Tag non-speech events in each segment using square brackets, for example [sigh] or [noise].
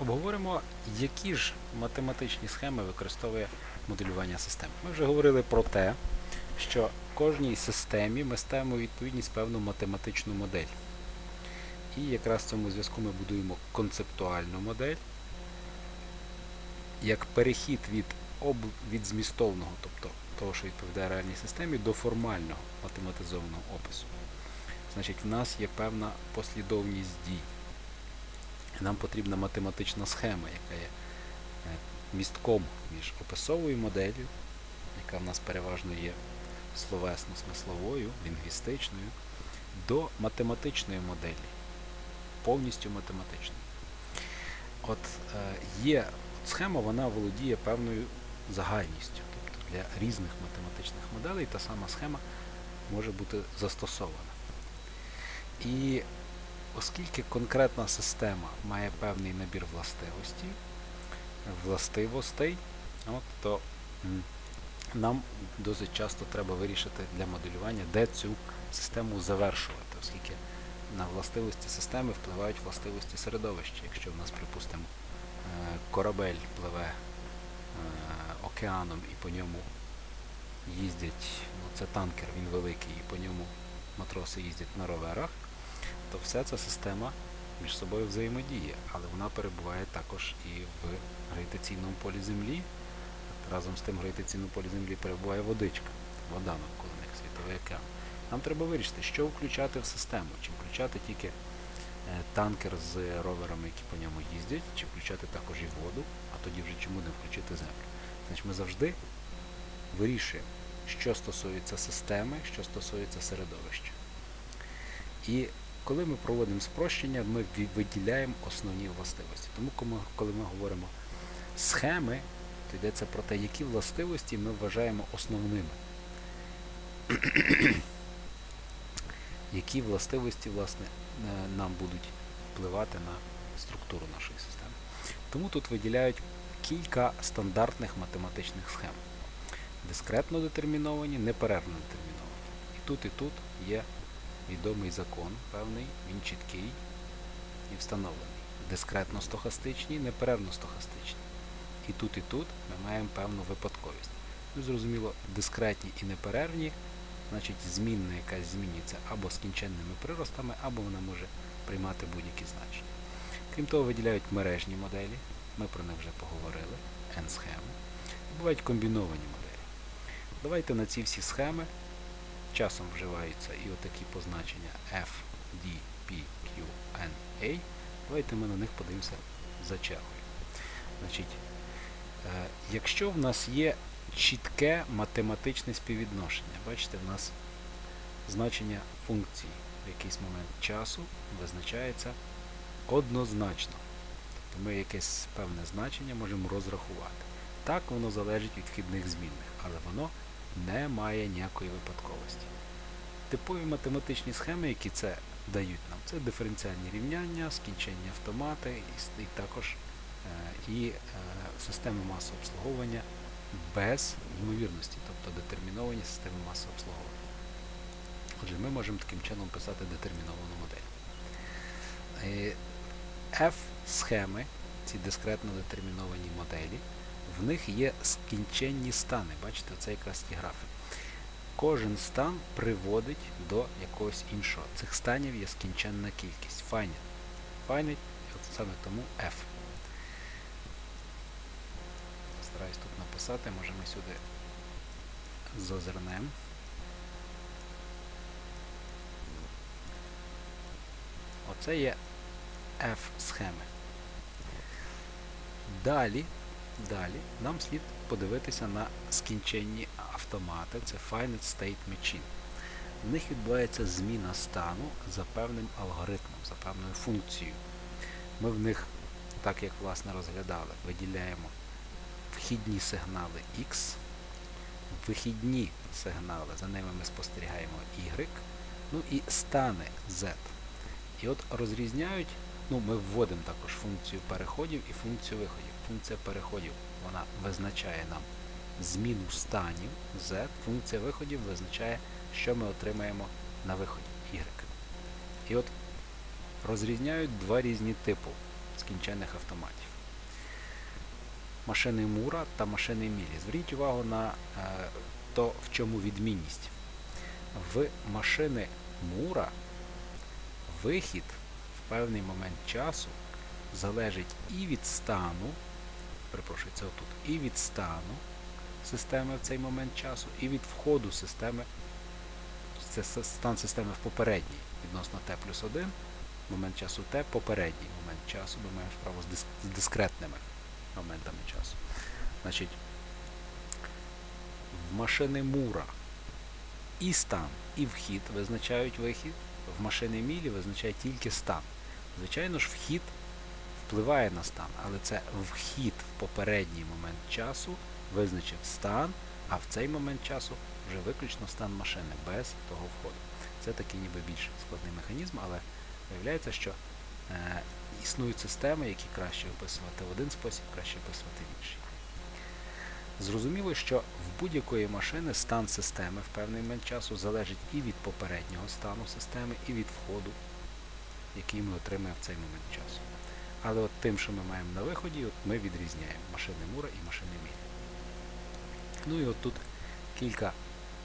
Обговоримо, які ж математичні схеми використовує моделювання систем. Ми вже говорили про те, що кожній системі ми ставимо відповідність певну математичну модель. І якраз в цьому зв'язку ми будуємо концептуальну модель як перехід від, об... від змістовного, тобто того, що відповідає реальній системі, до формального математизованого опису. Значить, в нас є певна послідовність дій. Нам потрібна математична схема, яка є е, містком між описовою моделлю, яка в нас переважно є словесно-смисловою, лінгвістичною, до математичної моделі, повністю математичною. От е, є схема, вона володіє певною загальністю. Тобто для різних математичних моделей та сама схема може бути застосована. І оскільки конкретна система має певний набір властивостей, властивостей, от, то нам досить часто треба вирішити для моделювання, де цю систему завершувати, оскільки на властивості системи впливають властивості середовища. Якщо в нас, припустимо, е, корабель пливе е, океаном і по ньому їздять, ну це танкер, він великий, і по ньому матроси їздять на роверах, то вся ця система між собою взаємодіє, але вона перебуває також і в гравітаційному полі Землі. Разом з тим в гравітаційному полі Землі перебуває водичка, вода навколо них, світовий океан. Нам треба вирішити, що включати в систему, чи включати тільки е, танкер з роверами, які по ньому їздять, чи включати також і воду, а тоді вже чому не включити землю. Значить, ми завжди вирішуємо, що стосується системи, що стосується середовища. І коли ми проводимо спрощення, ми виділяємо основні властивості. Тому, коли ми- говоримо схеми, то йдеться про те, які властивості ми вважаємо основними. [clears throat] які властивості власне, е, нам будуть впливати на структуру нашої системи. Тому тут виділяють кілька стандартних математичних схем. Дискретно детерміновані, неперервно детерміновані. І тут, і тут є відомий закон певний, він чіткий і встановлений. Дискретно стохастичні, неперервно стохастичні. І тут, і тут ми маємо певну випадковість. Ну, зрозуміло, дискретні і неперервні, значить змінна якась змінюється або скінченними приростами, або вона може приймати будь-які значення. Крім того, виділяють мережні моделі, ми про них вже поговорили, N-схеми. Бувають комбіновані моделі. Давайте на ці всі схеми часом вживаються і отакі позначення F, D, P, Q, N, A. Давайте ми на них подивимося за чергою. Значить, е, якщо в нас є чітке математичне співвідношення, бачите, в нас значення функції в якийсь момент часу визначається однозначно. Тобто ми якесь певне значення можемо розрахувати. Так воно залежить від вхідних змінних, але воно не має ніякої випадковості. Типові математичні схеми, які це дають нам, це диференціальні рівняння, скінчення автомати і, і також е, і е, системи масового обслуговування без ймовірності, тобто детерміновані системи масового обслуговування. Отже, ми можемо таким чином писати детерміновану модель. Е, F-схеми, ці дискретно детерміновані моделі, в них є скінченні стани. Бачите, це якраз ті графи. Кожен стан приводить до якогось іншого. Цих станів є скінченна кількість. Finite. Finite, саме тому F. Стараюсь тут написати, може ми сюди зазирнемо. Оце є F-схеми. Далі, далі нам слід подивитися на скінченні автомати. Це Finite State Machine. В них відбувається зміна стану за певним алгоритмом, за певною функцією. Ми в них, так як власне розглядали, виділяємо вхідні сигнали X, вихідні сигнали, за ними ми спостерігаємо Y, ну і стани Z. І от розрізняють, ну ми вводимо також функцію переходів і функцію виходів. Функція переходів вона визначає нам зміну станів Z, функція виходів визначає, що ми отримаємо на виході Y. І от розрізняють два різні типу скінченних автоматів. Машини Мура та машини Мілі. Зверніть увагу на е, то, в чому відмінність. В машини Мура вихід в певний момент часу залежить і від стану, перепрошую, це отут, і від стану системи в цей момент часу, і від входу системи, це стан системи в попередній відносно t плюс 1, момент часу t, попередній момент часу, ми маємо справу з, з дискретними моментами часу. Значить, в машини Мура і стан, і вхід визначають вихід, в машини Мілі визначає тільки стан. Звичайно ж, вхід впливає на стан, але це вхід в попередній момент часу визначив стан, а в цей момент часу вже виключно стан машини без того входу. Це такий ніби більш складний механізм, але виявляється, що е, існують системи, які краще описувати в один спосіб, краще описувати в інший. Зрозуміло, що в будь-якої машини стан системи в певний момент часу залежить і від попереднього стану системи, і від входу, який ми отримаємо в цей момент часу. Але от тим, що ми маємо на виході, от ми відрізняємо машини Мура і машини Мілі. Ну і от тут кілька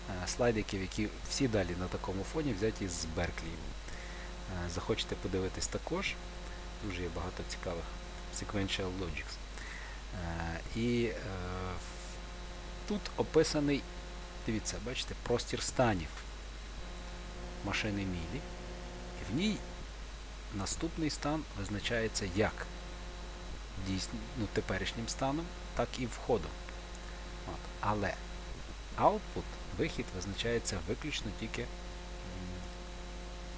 е, слайдиків, які всі далі на такому фоні взяті з Берклі. Е, захочете подивитись також. Дуже є багато цікавих sequential logics. Е, і тут описаний, дивіться, бачите, простір станів машини Мілі. І в ній наступний стан визначається як дійсно, ну, теперішнім станом, так і входом. От. Але output, вихід визначається виключно тільки.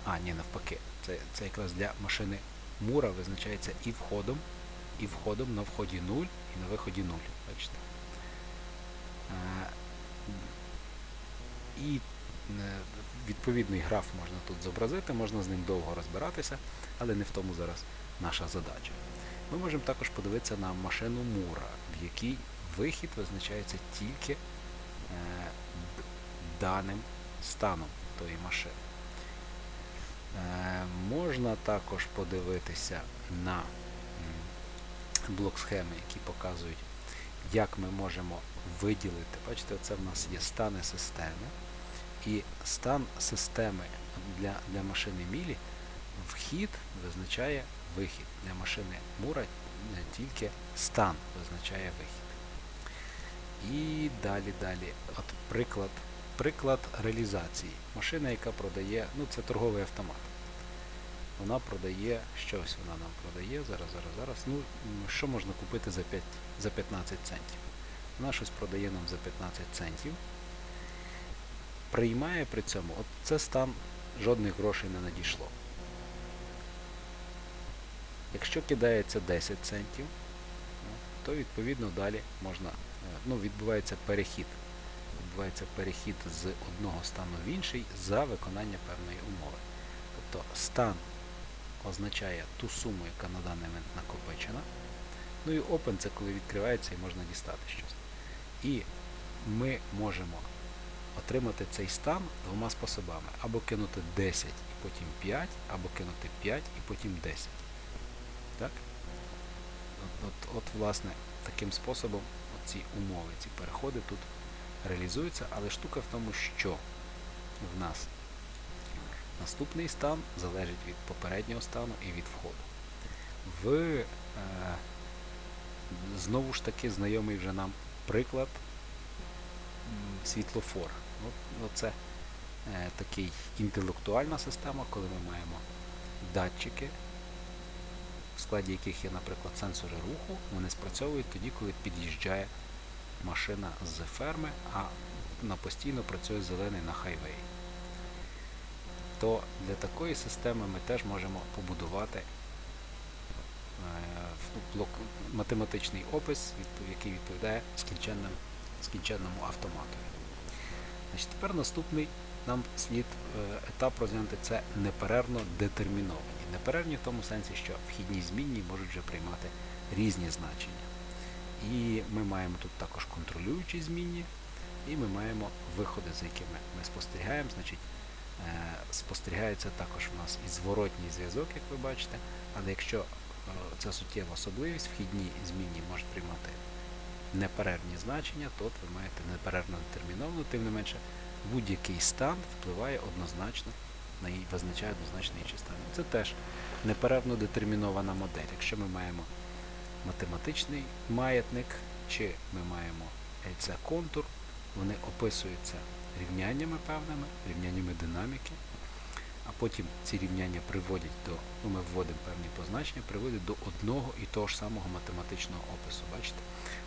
А, ні, навпаки. Це, це якраз для машини Мура визначається і входом, і входом на вході 0, і на виході 0. Бачите? Е, І е, відповідний граф можна тут зобразити, можна з ним довго розбиратися, але не в тому зараз наша задача. Ми можемо також подивитися на машину Мура, в якій вихід визначається тільки е, даним станом тої машини. Е, можна також подивитися на блок схеми, які показують, як ми можемо виділити. Бачите, це в нас є стани системи. І стан системи для, для машини Мілі вхід визначає вихід. Для машини Мура е, тільки стан визначає вихід. І далі, далі. От приклад, приклад реалізації. Машина, яка продає, ну це торговий автомат. Вона продає щось, вона нам продає, зараз, зараз, зараз. Ну, що можна купити за, 5, за 15 центів? Вона щось продає нам за 15 центів. Приймає при цьому, от це стан жодних грошей не надійшло. Якщо кидається 10 центів, ну, то відповідно далі можна, е, ну, відбувається перехід. Відбувається перехід з одного стану в інший за виконання певної умови. Тобто стан означає ту суму, яка на даний момент накопичена. Ну і open це коли відкривається і можна дістати щось. І ми можемо отримати цей стан двома способами. Або кинути 10 і потім 5, або кинути 5 і потім 10. Так? От, от, от власне, таким способом ці умови, ці переходи тут реалізуються, але штука в тому, що в нас наступний стан залежить від попереднього стану і від входу. В е, знову ж таки знайомий вже нам приклад м, світлофор. От, оце е, такий інтелектуальна система, коли ми маємо датчики, в складі яких є, наприклад, сенсори руху, вони спрацьовують тоді, коли під'їжджає машина з ферми, а на постійно працює зелений на хайвеї. То для такої системи ми теж можемо побудувати е, блок, математичний опис, який відповідає скінченному автомату. Значить, тепер наступний нам слід е, етап розглянути це неперервно детерміновані. Неперервні в тому сенсі, що вхідні змінні можуть вже приймати різні значення. І ми маємо тут також контролюючі змінні, і ми маємо виходи, за якими ми спостерігаємо. Значить, е, спостерігається також у нас і зворотній зв'язок, як ви бачите. Але якщо це суттєва особливість, вхідні змінні можуть приймати неперервні значення, то ви маєте неперервно детерміновано, тим не менше, будь-який стан впливає однозначно на її, визначає однозначно інші стани. Це теж неперервно детермінована модель. Якщо ми маємо математичний маятник, чи ми маємо LC-контур, вони описуються рівняннями певними, рівняннями динаміки, а потім ці рівняння приводять до, ну ми вводимо певні позначення, приводять до одного і того ж самого математичного опису. Бачите?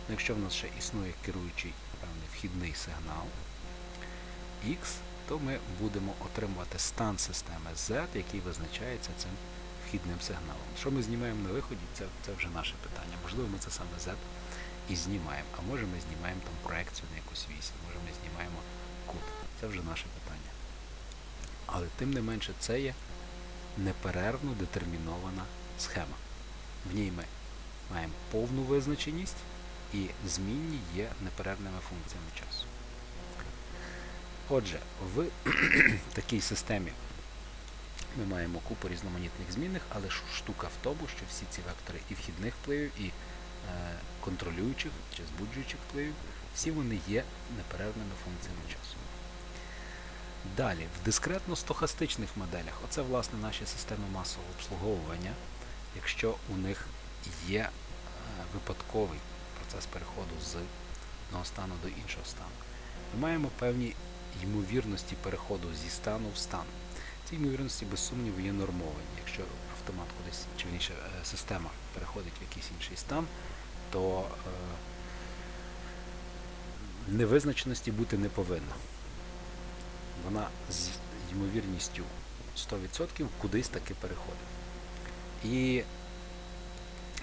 Ну, якщо в нас ще існує керуючий певний вхідний сигнал X, то ми будемо отримувати стан системи Z, який визначається цим вхідним сигналом. Що ми знімаємо на виході, це, це вже наше питання. Можливо, ми це саме Z і знімаємо, а може ми знімаємо там проекцію на якусь вісь, може ми знімаємо кут. Це вже наше питання. Але тим не менше це є неперервно детермінована схема. В ній ми маємо повну визначеність і змінні є неперервними функціями часу. Отже, в [clears throat] такій системі ми маємо купу різноманітних змінних, але штука в тому, що всі ці вектори і вхідних впливів, і е, контролюючих чи збуджуючих впливів, всі вони є неперервними функціями часу. Далі, в дискретно-стохастичних моделях, оце власне наші системи масового обслуговування, якщо у них є е, випадковий процес переходу з одного стану до іншого стану, ми маємо певні ймовірності переходу зі стану в стан. Ці ймовірності, без сумніву, є нормовані. Якщо автомат кудись, чи вірніше, е, система переходить в якийсь інший стан, то е, невизначеності бути не повинно. Вона з ймовірністю 100% кудись таки переходить. І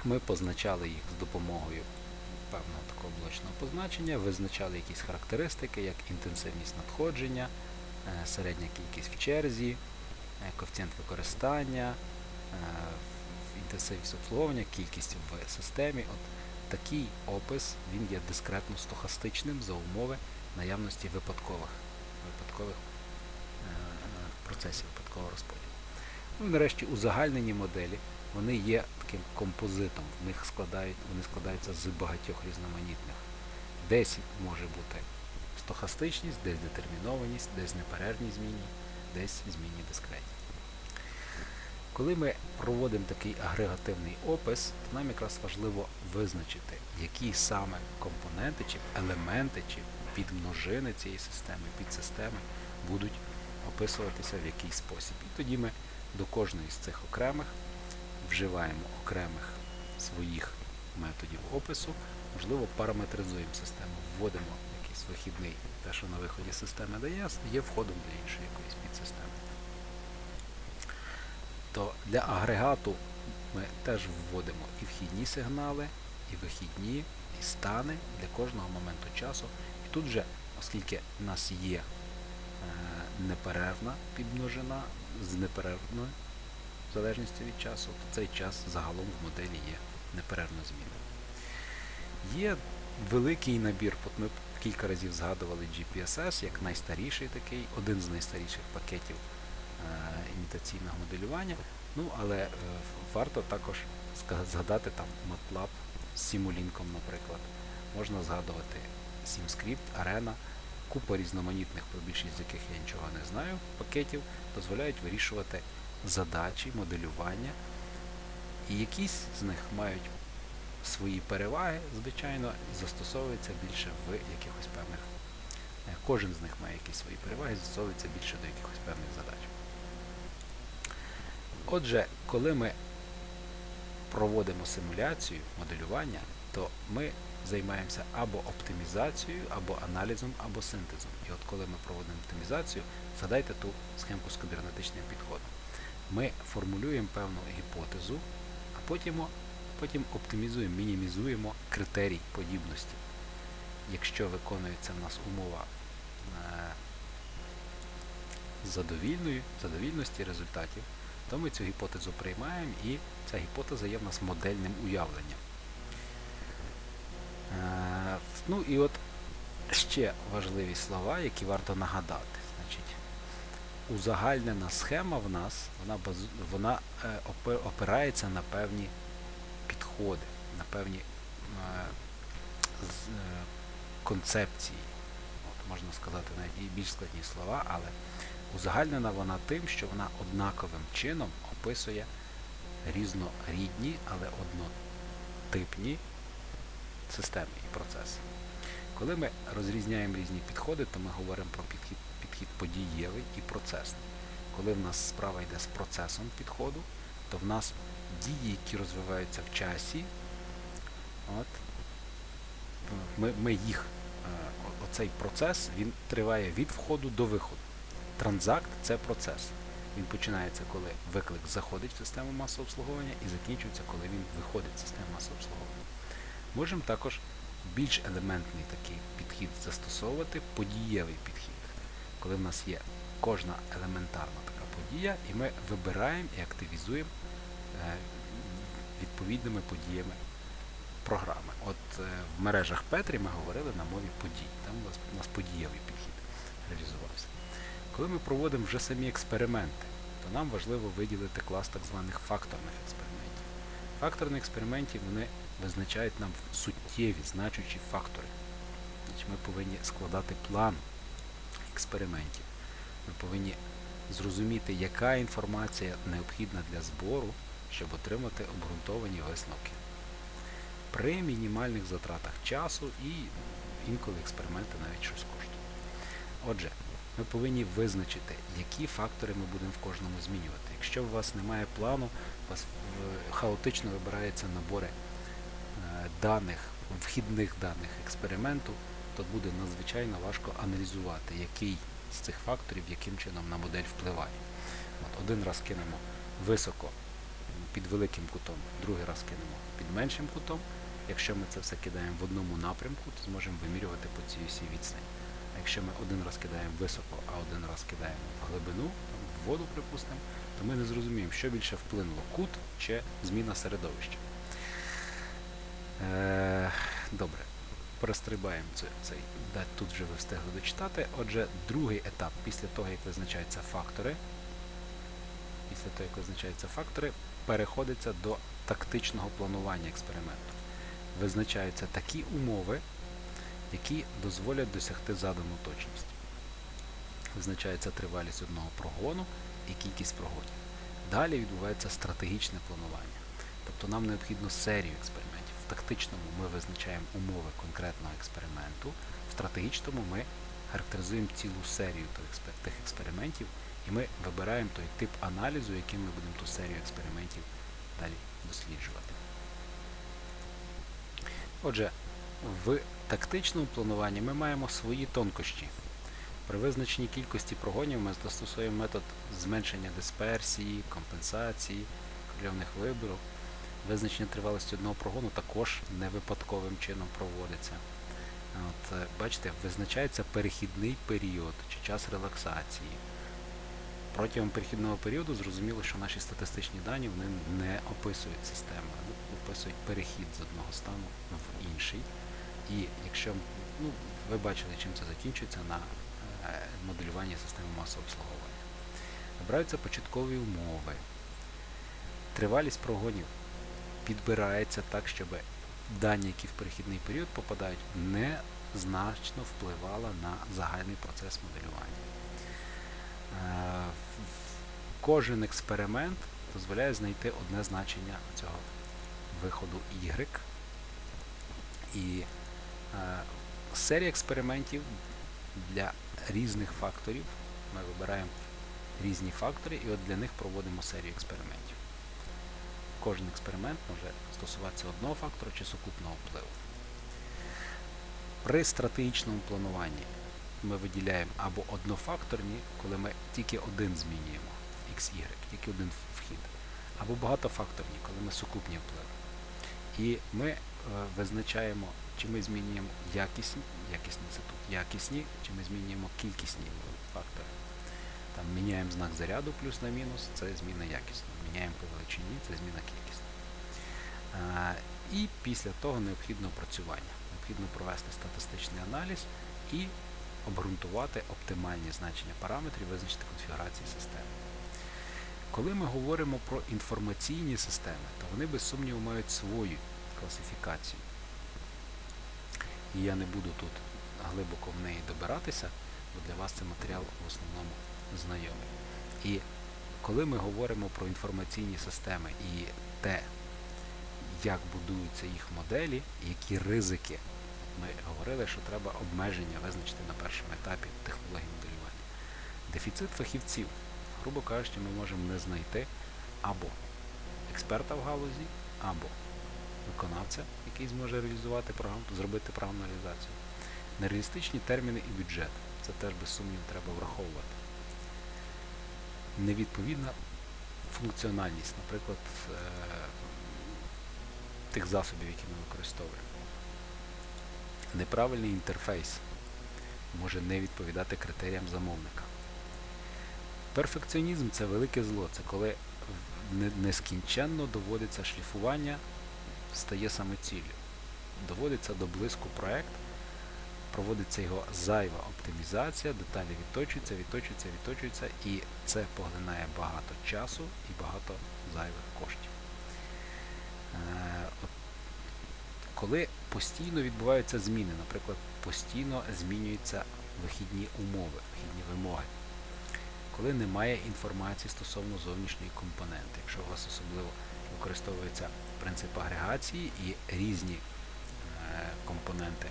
ми позначали їх з допомогою певного такого блочного позначення, визначали якісь характеристики, як інтенсивність надходження, е, середня кількість в черзі, е, коефіцієнт використання, е, інтенсивність обслуговування, кількість в системі. От такий опис він є дискретно стохастичним за умови наявності випадкових, випадкових процесів випадкового розподілу. Ну і нарешті узагальнені моделі вони є таким композитом, в них складають, вони складаються з багатьох різноманітних. Десь може бути стохастичність, десь детермінованість, десь неперервні змінні, десь змінні дискретні. Коли ми проводимо такий агрегативний опис, то нам якраз важливо визначити, які саме компоненти чи елементи чи підмножини цієї системи, підсистеми будуть описуватися в який спосіб. І тоді ми до кожної з цих окремих вживаємо окремих своїх методів опису, можливо, параметризуємо систему, вводимо якийсь вихідний, те, що на виході системи дає, є входом до іншої якоїсь підсистеми. То для агрегату ми теж вводимо і вхідні сигнали, і вихідні, і стани для кожного моменту часу. І тут вже, оскільки в нас є неперервна підмножина з неперервною залежністю від часу, то цей час загалом в моделі є неперервно змінним. Є великий набір, от ми кілька разів згадували GPSS як найстаріший такий, один з найстаріших пакетів е, імітаційного моделювання. Ну, але е, варто також згадати там MATLAB з Simulink, наприклад. Можна згадувати SimScript, Arena, купа різноманітних, про більшість з яких я нічого не знаю, пакетів дозволяють вирішувати задачі, моделювання. І якісь з них мають свої переваги, звичайно, застосовуються більше в якихось певних. е, Кожен з них має якісь свої переваги, застосовується більше до якихось певних задач. Отже, коли ми проводимо симуляцію, моделювання, то ми займаємося або оптимізацією, або аналізом, або синтезом. І от коли ми проводимо оптимізацію, згадайте ту схемку з кібернетичним підходом. Ми формулюємо певну гіпотезу, а потім, потім оптимізуємо, мінімізуємо критерій подібності. Якщо виконується в нас умова е, задовільної, задовільності результатів, то ми цю гіпотезу приймаємо і ця гіпотеза є в нас модельним уявленням. Е, ну і от ще важливі слова, які варто нагадати. Значить, узагальнена схема в нас, вона, вона е, опирається на певні підходи, на певні е, концепції. От, можна сказати навіть більш складні слова, але узагальнена вона тим, що вона однаковим чином описує різнорідні, але однотипні системи і процеси. Коли ми розрізняємо різні підходи, то ми говоримо про підхід, підхід подієвий і процесний. Коли в нас справа йде з процесом підходу, то в нас дії, які розвиваються в часі, от, ми, ми їх, е, оцей процес, він триває від входу до виходу. Транзакт це процес. Він починається, коли виклик заходить в систему масового обслуговування і закінчується, коли він виходить з системи масового обслуговування. Можемо також більш елементний такий підхід застосовувати, подієвий підхід, коли в нас є кожна елементарна така подія, і ми вибираємо і активізуємо е, відповідними подіями програми. От е, в мережах Петрі ми говорили на мові подій. Там у нас, подієвий підхід реалізувався. Коли ми проводимо вже самі експерименти, то нам важливо виділити клас так званих факторних експериментів. Факторні експерименти вони визначають нам суттєві значущі фактори. Ми повинні складати план експериментів. Ми повинні зрозуміти, яка інформація необхідна для збору, щоб отримати обґрунтовані висновки. При мінімальних затратах часу і інколи експерименти навіть щось коштують. Отже, ми повинні визначити, які фактори ми будемо в кожному змінювати. Якщо у вас немає плану, у вас е, хаотично вибираються набори даних, вхідних даних експерименту, то буде надзвичайно важко аналізувати, який з цих факторів яким чином на модель впливає. От один раз кинемо високо під великим кутом, другий раз кинемо під меншим кутом. Якщо ми це все кидаємо в одному напрямку, то зможемо вимірювати по цій всій відстані. А якщо ми один раз кидаємо високо, а один раз кидаємо в глибину, в воду, припустимо, то ми не зрозуміємо, що більше вплинуло кут чи зміна середовища. Е, добре, перестрибаємо цей, тут вже ви встигли дочитати. Отже, другий етап, після того, як визначаються фактори, після того, як визначаються фактори, переходиться до тактичного планування експерименту. Визначаються такі умови, які дозволять досягти задану точність. Визначається тривалість одного прогону і кількість прогонів. Далі відбувається стратегічне планування. Тобто нам необхідно серію експериментів. Тактичному ми визначаємо умови конкретного експерименту, в стратегічному ми характеризуємо цілу серію тих експериментів і ми вибираємо той тип аналізу, яким ми будемо ту серію експериментів далі досліджувати. Отже, в тактичному плануванні ми маємо свої тонкощі. При визначенні кількості прогонів ми застосуємо метод зменшення дисперсії, компенсації, крильовних виборів. Визначення тривалості одного прогону також не випадковим чином проводиться. От, е, бачите, визначається перехідний період чи час релаксації. Протягом перехідного періоду зрозуміло, що наші статистичні дані вони не описують систему, вони описують перехід з одного стану в інший. І якщо ну, ви бачили, чим це закінчується на е, моделюванні системи масового обслуговування. Вибираються початкові умови. Тривалість прогонів підбирається так, щоб дані, які в перехідний період попадають, незначно впливала на загальний процес моделювання. Е, Кожен експеримент дозволяє знайти одне значення цього виходу Y. І е, серія експериментів для різних факторів. Ми вибираємо різні фактори і от для них проводимо серію експериментів. Кожен експеримент може стосуватися одного фактора чи сукупного впливу. При стратегічному плануванні ми виділяємо або однофакторні, коли ми тільки один змінюємо x, y, тільки один вхід, або багатофакторні, коли ми сукупні впливи. І ми е, визначаємо, чи ми змінюємо якісні, якісні це тут якісні, чи ми змінюємо кількісні фактори. Там міняємо знак заряду плюс на мінус, це зміна якісна. Міняємо по величині, це зміна кількісна. І після того необхідно опрацювання. Необхідно провести статистичний аналіз і обґрунтувати оптимальні значення параметрів, визначити конфігурації системи. Коли ми говоримо про інформаційні системи, то вони без сумніву мають свою класифікацію. І я не буду тут глибоко в неї добиратися, бо для вас цей матеріал в основному знайомий. І коли ми говоримо про інформаційні системи і те, як будуються їх моделі, які ризики, ми говорили, що треба обмеження визначити на першому етапі технології моделювання. Дефіцит фахівців, грубо кажучи, ми можемо не знайти або експерта в галузі, або виконавця, який зможе реалізувати програму, зробити програмну реалізацію. Нереалістичні терміни і бюджет. Це теж без сумніву треба враховувати. Невідповідна функціональність, наприклад, е, тих засобів, які ми використовуємо. Неправильний інтерфейс може не відповідати критеріям замовника. Перфекціонізм це велике зло. Це коли нескінченно доводиться шліфування, стає саме ціллю. Доводиться до блиску проект, проводиться його зайва оптимізація, деталі відточуються, відточуються, відточуються, і це поглинає багато часу і багато зайвих коштів. Е, коли постійно відбуваються зміни, наприклад, постійно змінюються вихідні умови, вихідні вимоги, коли немає інформації стосовно зовнішньої компоненти, якщо у вас особливо використовується принцип агрегації і різні е, компоненти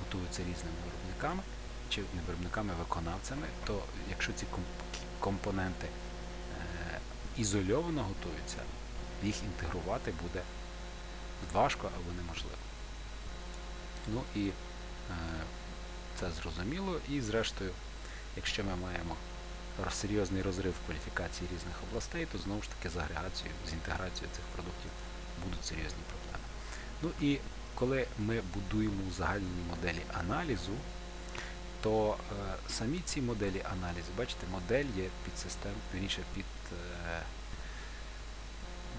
готуються різними виробниками чи не виробниками, а виконавцями, то якщо ці компоненти е, ізольовано готуються, їх інтегрувати буде важко або неможливо. Ну і е, це зрозуміло. І зрештою, якщо ми маємо серйозний розрив в кваліфікації різних областей, то знову ж таки з агрегацією, з інтеграцією цих продуктів будуть серйозні проблеми. Ну і коли ми будуємо узагальнені моделі аналізу, то е, самі ці моделі аналізу, бачите, модель є під систем, вірніше під е,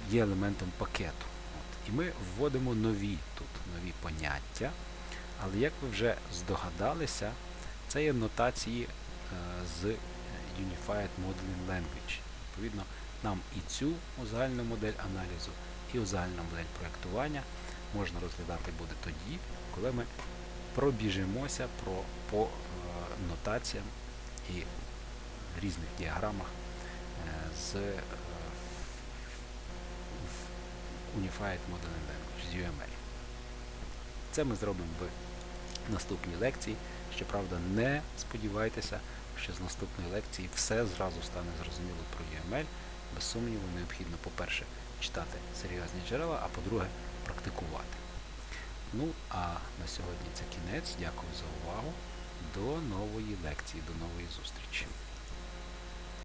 є елементом пакету. От. І ми вводимо нові тут нові поняття, але як ви вже здогадалися, це є нотації е, з Unified Modeling Language. Відповідно, нам і цю узагальну модель аналізу, і узагальну модель проєктування можна розглядати буде тоді, коли ми пробіжимося про, по е, нотаціям і різних діаграмах е, з е, Unified Modeling Language, з UML. Це ми зробимо в наступній лекції. Щоправда, не сподівайтеся, що з наступної лекції все зразу стане зрозуміло про UML. Без сумніву, необхідно, по-перше, читати серйозні джерела, а по-друге, практикувати. Ну, а на сьогодні це кінець. Дякую за увагу. До нової лекції, до нової зустрічі.